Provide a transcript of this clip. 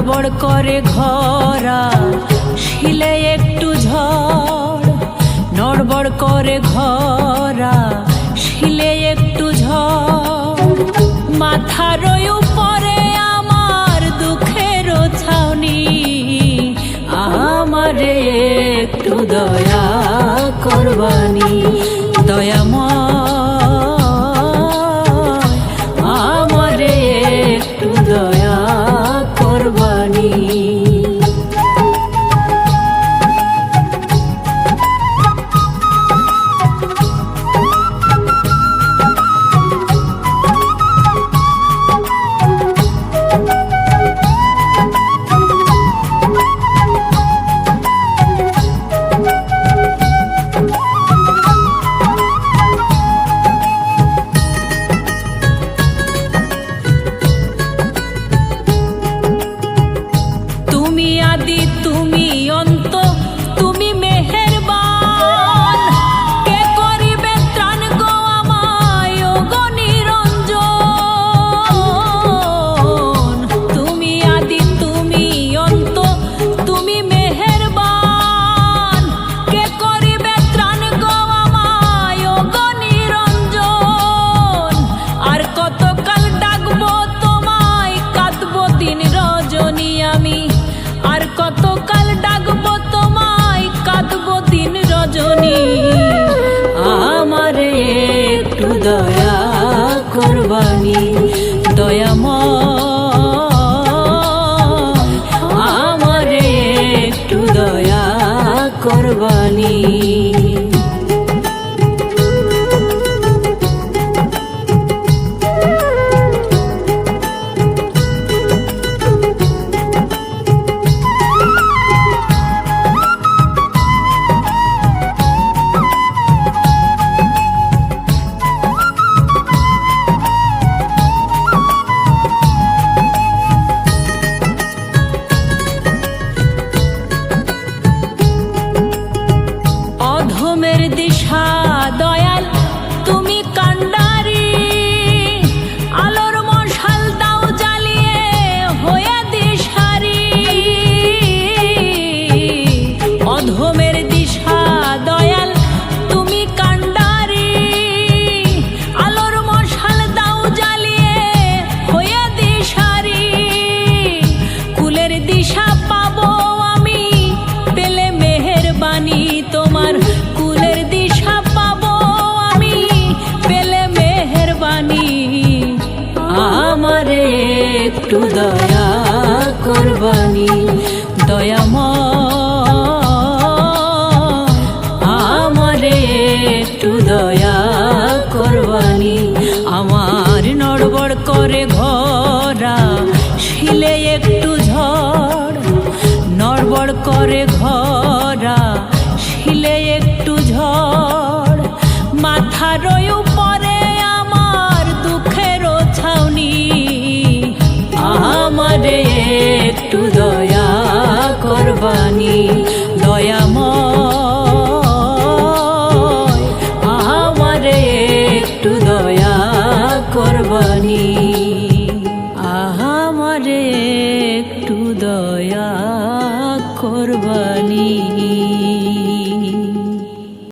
নড়বড় করে ঘরা, শিলে একটু ঝড়, নড়বড় করে ঘরা, শিলে একটু ঝড়। মাথার উপরে আমার দুঃখের ছাউনি, আমারে একটু দয়া করবানি। দয়া করবানি দয়াময় আমারে একটু দয়া করবানি। অধমের দিশা, দয়াল, তুমি কান্ডারি। আলোর মশাল দাও জ্বালিয়ে, হয়ে দিশারি। অধমের দিশা, দয়াল, তুমি কান্ডারি। আলোর মশাল দাও জ্বালিয়ে, হয়ে দিশারি। কুলের দিশা পাবো একটু দয়া করবানি দয়াময় আমারে একটু দয়া করবানি, আমার নড়বড় করে ঘরা, শিলে একটু ঝড়, নড়বড় করে ঘরা আমারে একটু দয়া করবানি।